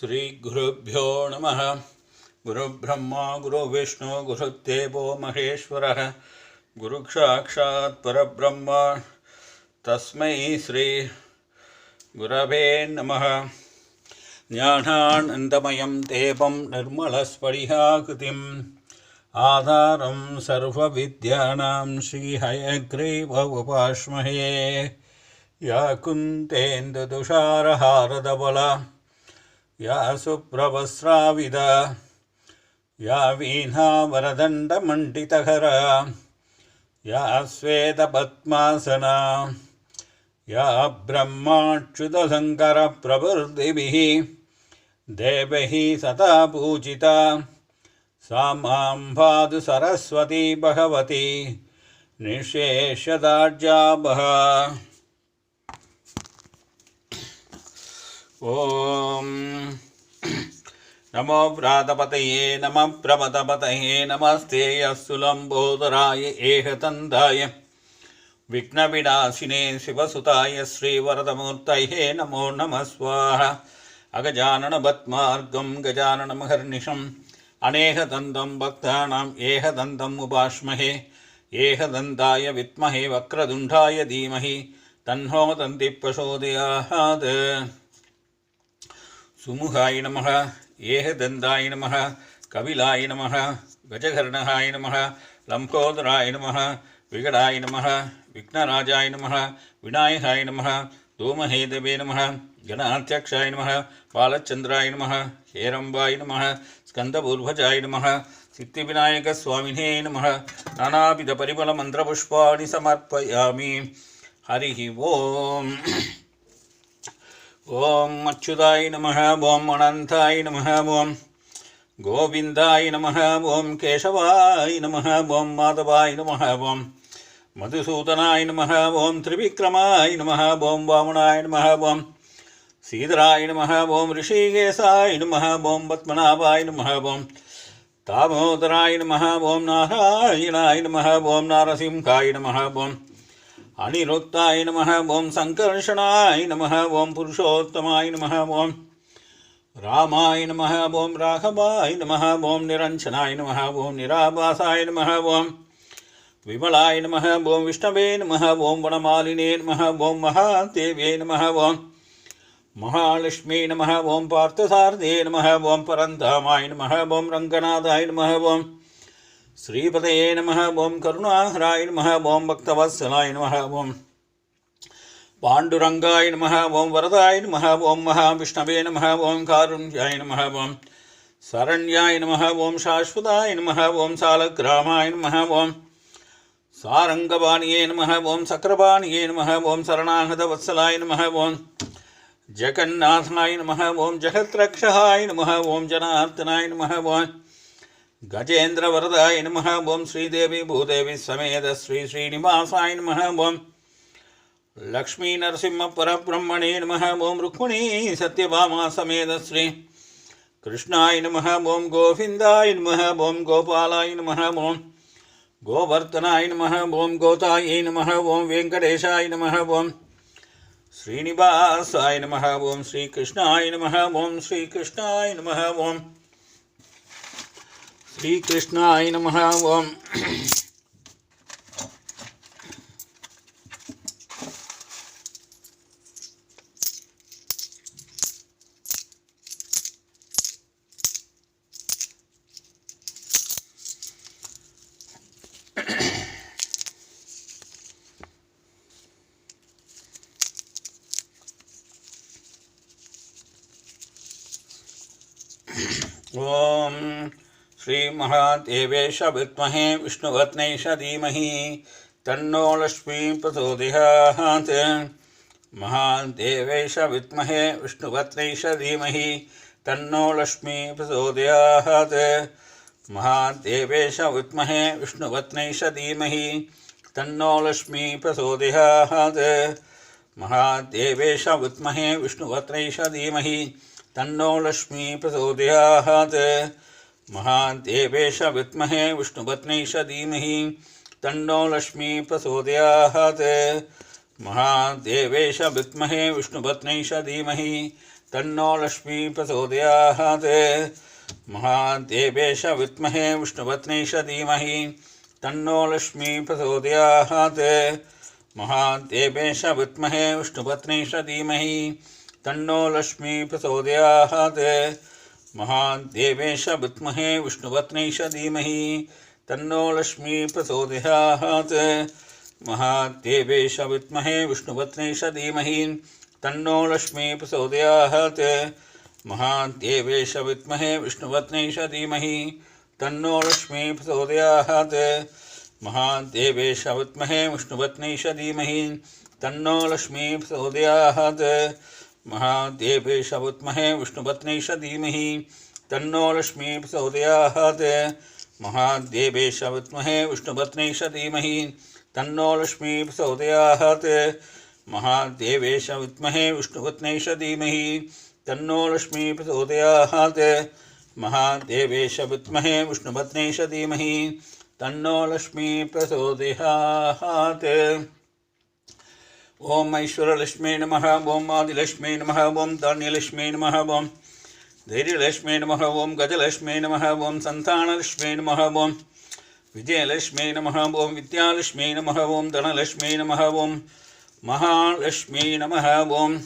श्रीगुरुभ्यो नमः। गुरुब्रह्मा, गुरुविष्णु, गुरुदेवो महेश्वरः। गुरुसाक्षात् परब्रह्म। तस्मै श्री गुरवे नमः। ज्ञानानन्दमयं देवं निर्मलस्फटिकाकृतिम्। आधारं सर्वविद्यानां श्रीहयग्रीव उपास्महे या कुन्तेन्दुतुषारहारदबला या सुप्रवस्राविदा या वीणावरदण्डमण्डितकरा या श्वेतपद्मासना या ब्रह्माच्युतशङ्करप्रभृतिभिः देवैः सदा पूजिता। सा माँ सरस्वती भगवती। निःशेषदार्जाबः ஓம் நமோ பிராதபதையே நம பிரமதபதையே நமஸ்தே அசுலம்போதராய ஏகதந்தாய விக்னவிநாசினே சிவசுதாய ஸ்ரீவரதமூர்த்தையே நமோ நமஸ்வாக அகஜானனபத்மார்க்கம் கஜானனமகர்நிஷம் அநேகதந்தம் பக்தானாம் ஏகதந்தம் உபாஷ்மஹே ஏகதந்தாய வித்மஹே வக்ரதுண்டாய தீமஹி தன்னோ தந்தி பிரசோதயாத் सुमुहाय नम एहदन्दाय नम, कपिलाय नम, गजघर्णहाय नम लंकोदराय नम, विगड़ाय नम, विघ्नराजाय नम, विनायकाय नम धूमहेदवे नम, गणाध्यक्षाय नम बालचंद्राय नम हेरंबाय नम नमः नम नमः स्वामी नमः मंत्रपुष्पा समर्पयामी। हरि ओम। ॐ अच्युताय नमः ॐ अनन्ताय नमः ॐ गोविन्दाय नमः ॐ केशवाय नमः ॐ माधवाय नमः ॐ मधुसूदनाय नमः ॐ त्रिविक्रमाय नमः ॐ वामनाय नमः ॐ सीधराय नमः ॐ ऋषिकेशाय नमः ॐ पद्मनाभाय नमः ॐ दामोदराय नमः ॐ नारायणाय नमः ॐ नारसिंहाय அனிருத்தாய் நம ஓம் சங்கர்ஷனாய் நம ஓம் புருஷோத்தமாய் நம ஓம் ராமாய் நம ஓம் ராகவாய் நம ஓம் நிரஞ்சனாய் நம ஓம் நிராபாசாய் நம ஓம் விமலாய் நம ஓம் விஷ்ணவே நம ஓம் வனமாலினே நம ஓம் மகாதேவே நம ஓம் மகாலட்சுமி நம ஓம் பார்த்தசார்தே நம ஓம் பரந்தாமாய் நம ஓம் ரங்கநாதாய் நம ஓம் ஸ்ரீபதையே நம ஓம் கருணாகராய் நம ஓம் பக்தவத்சலாய் நம ஓம் பாண்டுரங்காய் நம ஓம் வரதாய் நம ஓம் மகாவிஷ்ணவே நம ஓம் காருண்யாய் நம ஓம் சரண்யாய் நம ஓம் சாஸ்வதாய் நம ஓம் சாலக்கிராமாய் நம ஓம் சாரங்கபாணியே நம ஓம் சக்கரபாணியே நம ஓம் சரணாகத வத்சலாய் நம ஓம் ஜெகநாதாய் நம ஓம் ஜெகத்ரக்ஷாய் நம ஓம் ஜனார்த்தனாய் நம ஓம் கஜேந்திரவரதாய நம ஓம் ஸ்ரீதேவி பூதேவி சமேத ஸ்ரீ ஸ்ரீனிவாசாய நம ஓம் லக்ஷ்மீ நரசிம்ம பரபிரம்மணே நம ஓம் ருக்மிணி சத்யபாமா சமேத ஸ்ரீ கிருஷ்ணாய நம ஓம் கோவிந்தாய நம ஓம் கோபாலாய நம ஓம் கோவர்த்தனாய நம ஓம் கோதாயை நம ஓம் வெங்கடேஷாய நம ஓம் ஸ்ரீனிவாசாய நம ஓம் ஸ்ரீகிருஷ்ணாய நம ஓம் ஸ்ரீகிருஷ்ணாய நம ஓம் శ్రీకృష్ణాయ నమ ఓం श्रीमहादेवेश विद्महे विष्णुवत्नैष धीमहि तन्नो लक्ष्मी प्रचोदयात् महादेवेश विद्महे विष्णुवत्नैष धीमहि तन्नो लक्ष्मी प्रचोदयात् महादेवेश विद्महे विष्णुवत्नैष धीमहि तन्नो लक्ष्मी प्रचोदयात् महादेवेश विद्महे विष्णुवत्नैष धीमहि तन्नो लक्ष्मी प्रचोदयात् महादेवेश विद्महे विष्णुपत्नीश धीमहि लक्ष्मी प्रचोदयात्। महादेवेश विद्महे धीमहि तन्नो लक्ष्मी प्रचोदयात्। महादेवेश विद्महे विष्णुपत्नीश धीमहि तन्नो लक्ष्मी प्रचोदयात्। महादेवेश विद्महे धीमहि तन्नो लक्ष्मी प्रचोदयात्। महादेवेश विद्महे विष्णुपत्नीश धीमहि तन्नो लक्ष्मी प्रचोदयात्। महादेवेश विद्महे विष्णुपत्नीश धीमहि तन्नो लक्ष्मी प्रचोदयात्। महादेवेश विद्महे विष्णुपत्नीश धीमहि तन्नो लक्ष्मी प्रचोदयात्। महादेवेश विद्महे विष्णुपत्नीश धीमहि तन्नो लक्ष्मी प्रचोदयात्। महादेवेश विद्महे विष्णुपत्नीश धीमहि, तन्नो लक्ष्मी प्रचोदयात् महादेवेश विद्महे विष्णुपत्नीश धीमहि, तन्नो लक्ष्मी प्रचोदयात् महादेवेश विद्महे विष्णुपत्नीश धीमहि, तन्नो लक्ष्मी प्रचोदयात् महादेवेश विद्महे विष्णुपत्नीश धीमहि, तन्नो लक्ष्मी प्रचोदयात् ஓம் ஐஸ்வரலட்சுமி நம ஓம் ஆதிலட்சுமி நம ஓம் தானியலட்சுமி நம ஓம் தைரியலட்சுமி நம ஓம் கஜலட்சுமி நம ஓம் சந்தானலட்சுமி நம ஓம் விஜயலட்சுமி நம ஓம் வித்யாலட்சுமி நம ஓம் தனலட்சுமி நம ஓம் மகாலட்சுமி நம ஓம்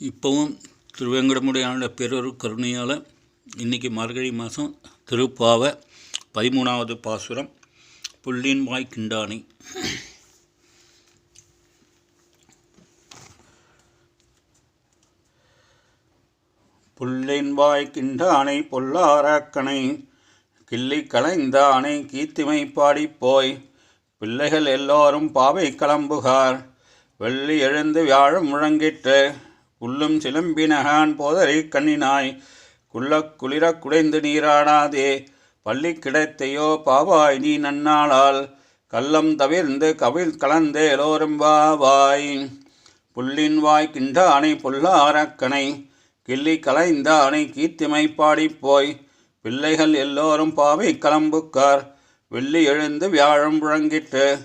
இப்போவும் திருவேங்கடமுடியான பிறரு கருணையால் இன்றைக்கி மார்கழி மாதம் திருப்பாவை பதிமூணாவது பாசுரம் புள்ளின் வாய் கிண்டானை. புள்ளின் வாய் கிண்டானை பொல்லாரக்கனை கிள்ளி கலைந்தானை கீர்த்திமை பாடிப்போய் பிள்ளைகள் எல்லோரும் பாவை கிளம்புகார் வெள்ளி எழுந்து வியாழம் முழங்கிட்டு புல்லும் சிலம்பினகான் போதரை கண்ணினாய். குள்ளக் குளிரக் குடைந்து நீராடாதே. பள்ளி கிடைத்தையோ பாவாய் நீ நன்னாளால். கள்ளம் தவிர்ந்து கவிழ் கலந்து எல்லோரும் வாவாய் புல்லின் வாய் கிண்டானை புல்லாரக்கனை கிள்ளி கலைந்தானை கீர்த்திமை பாடிப்போய் பிள்ளைகள் எல்லோரும் பாவை கலம்புக்கார். வெள்ளி எழுந்து வியாழம் புழங்கிட்டு.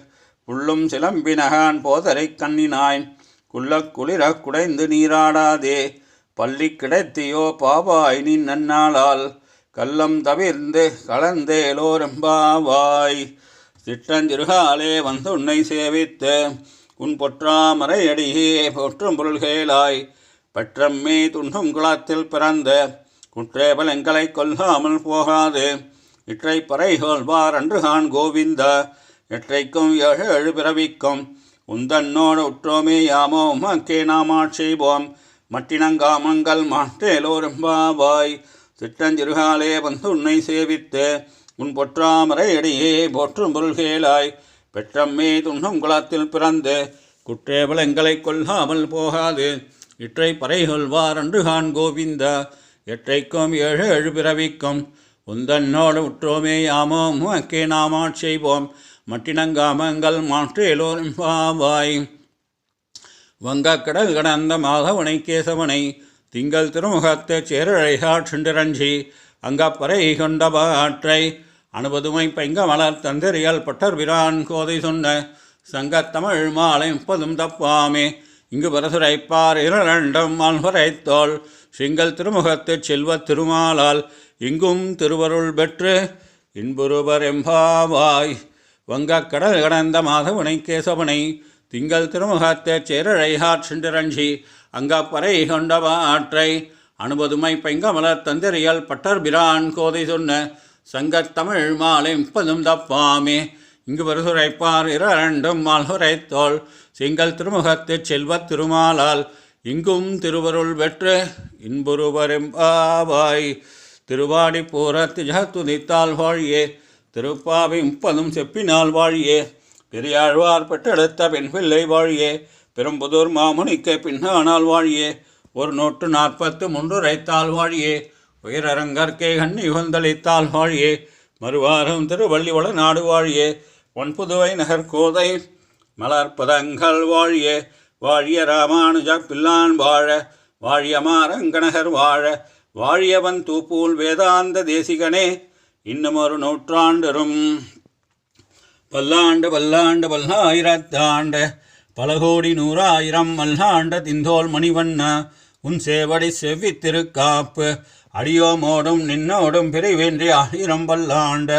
புள்ளும் சிலம்பினகான் போதரை கண்ணினாய். குள்ள குளிரக் குடைந்து நீராடாதே. பள்ளி கிடைத்தியோ பாவாய் நீ நன்னாளால். கள்ளம் தவிர்ந்து கலந்தேலோரம்பாவாய் சிற்றஞ்சிறுகாலே வந்து உன்னை சேவித்து உன் பொற்றாமரை அடியே போற்றும் பொருள்களாய் பெற்றம்மே துண்ணும் குளத்தில் பிறந்த குற்றேபல் எங்களை கொல்லாமல் போகாது. இற்றை பறை கொள்வார் அன்றுகான் கோவிந்த எற்றைக்கும் ஏழு எழு பிறவிக்கும் உந்தன்னோடு உற்றோமே யாமோ? உமக்கே நாம் ஆட்சேபோம் மட்டினங்காமங்கள் மாட்டேலோரும் பாவாய் சிற்றஞ்சிறுகாலே வந்து உன்னை சேவித்து. உன் பொற்றாமரை அடியே போற்றும் பொருள்கேளாய் பெற்றம்மே துண்ணும் குளத்தில் பிறந்து. குற்றேவலங்களை கொல்லாமல் போகாது. இற்றை பறை கொள்வார் அன்றுகான் கோவிந்தா. எற்றைக்கும் ஏழு எழு பிறவிக்கும். உந்தன்னோடு உற்றோமே யாமோ? உமக்கே நாம் செய்வோம். மட்டினங்காமங்கள் மாற்றேலோரும் பாவாய். வங்கக்கடல் கடந்த மாதவனை கேசவனை திங்கள் திருமுகத்து சேரழைகாட் அங்கப்பறை கொண்ட பாற்றை அனுபதுமை பைங்க மலர் தந்தெறியல் பட்டர் பிரான் கோதை சொன்ன சங்கத்தமிழ் மாலை முப்பதும் தப்பாமே. இங்கு பரசுரைப்பார் இரண்டும் மால்வரைத்தோள் சிங்கள் திருமுகத்துச் செல்வத் திருமாலால் இங்கும் திருவருள் பெற்று இன்புருவர் எம்பாவாய். வங்கக்கடல் கடந்த மாதவனை கேசவனை திங்கள் திருமுகத்தே சேரழைகாட் சென்றிரஞ்சி அங்கப்பறை கொண்டவாற்றை அனுபதுமை பெங்கமலர் தந்திரியல் பட்டர் பிரான் கோதை சொன்ன சங்கத்தமிழ் மாலை முப்பதும் தப்பாமே இங்கு வருசுரைப்பார் இரண்டும் மால்குரைத்தோள் செங்கல் திருமுகத்துச் செல்வத் திருமாலால் இங்கும் திருவருள் பெற்று இன்புருவரெம்பாவாய் திருவாடி பூரத்து ஜகத்துதித்தால் வாழியே திருப்பாவை முப்பதும் செப்பினால் வாழியே. பெரியாழ்வார் பெற்றெடுத்த பெண் பிள்ளை வாழியே. பெரும்புதூர் மாமுனிக்கு பின்னானால் வாழியே. ஒரு நூற்று நாற்பத்து முன்றுரைத்தால் வாழியே. உயிரரங்கற்கே கண்ணி உகந்தளித்தால் வாழியே. மறுவாரம் திருவள்ளிவள நாடு வாழியே. ஒன்புதுவை நகர் கோதை மலர்பதங்கள் வாழியே. வாழிய ராமானுஜ பிள்ளான் வாழ. வாழிய மாரங்கநகர் வாழ. வாழியவன் தூப்பூல் வேதாந்த தேசிகனே. இன்னும் ஒரு நூற்றாண்டரும். பல்லாண்டு பல்லாண்டு பல்லாயிரத்தாண்டு பல கோடி நூறாயிரம் மல்லாண்ட திந்தோல் மணிவண்ண உன் சேவடி செவ்வி திருக்காப்பு அடியோமோடும் நின்னோடும் பிரிவின்றி ஆயிரம் பல்லாண்டு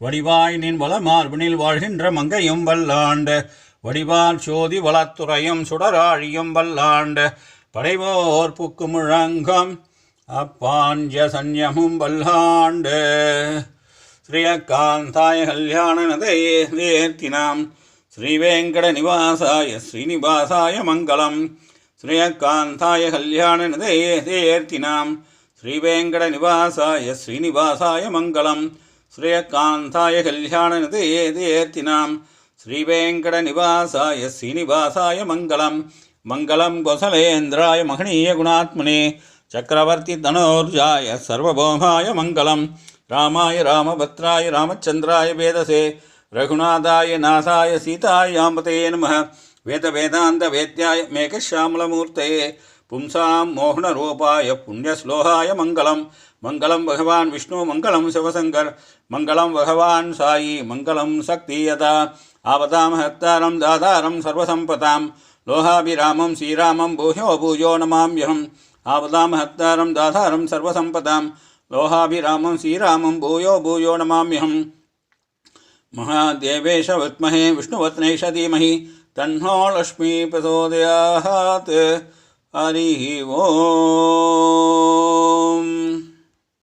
வடிவாய் நின் வளமார்பினில் வாழ்கின்ற மங்கையும் வல்லாண்டு வடிவால் சோதி வளத்துறையும் சுடராழியும் வல்லாண்டு படைவோர் புக்கு முழங்கம் அப்பாஞ்ச சன்யமும் பல்லாண்டு ஸ்ரீயக்காந்தாய கல்யாணனதை வேர்த்தினாம் ஸ்ரீவேங்கட நிவாசாய ஸ்ரீனிவாசாய மங்களம். ஸ்ரீயக்காந்தாய கல்யாணனதை தேர்த்தினாம் ஸ்ரீவேங்கட நிவாசாய ஸ்ரீனிவாசாய மங்களம். ஸ்ரீயக்காந்தாய கல்யாணனதை தேர்த்தினாம் ஸ்ரீவேங்கட நிவாசாய ஸ்ரீனிவாசாய மங்களம். மங்களம் கொசலேந்திராய மகனீய குணாத்மனே. சக்கரவர்த்தி தனோர்ஜாய சர்வபௌமாய மங்களம். ராமாய ராமபத்ராய ராமச்சந்திராய வேதசே. ரகுநாதாய நாசாய சீதாயாம்பதே நம வேத வேதாந்த வேத்யாய மேகஷாமலமூர்த்தயே பும்சாம் மோகனரூபாய புண்ணியஸ்லோகாய மங்களம் மங்களம் பகவான் விஷ்ணு மங்களம் சிவசங்கர் மங்களம் பகவான் சாயி மங்களம் சக்தியதா आपतां हत्तारं दातारं सर्वसम्पतां श्रीराम श्रीरामं भूयो भूयो यहम। आपदां हतारम दातारं सर्वसंपताम लोहाभिरामं, श्रीरामं भूयो भूयो नमाम्यहम् महादेवेश वत्महे, विष्णुवत्नेश धीमहि। तन्नो लक्ष्मीप्रचोदयात् हरि ओम।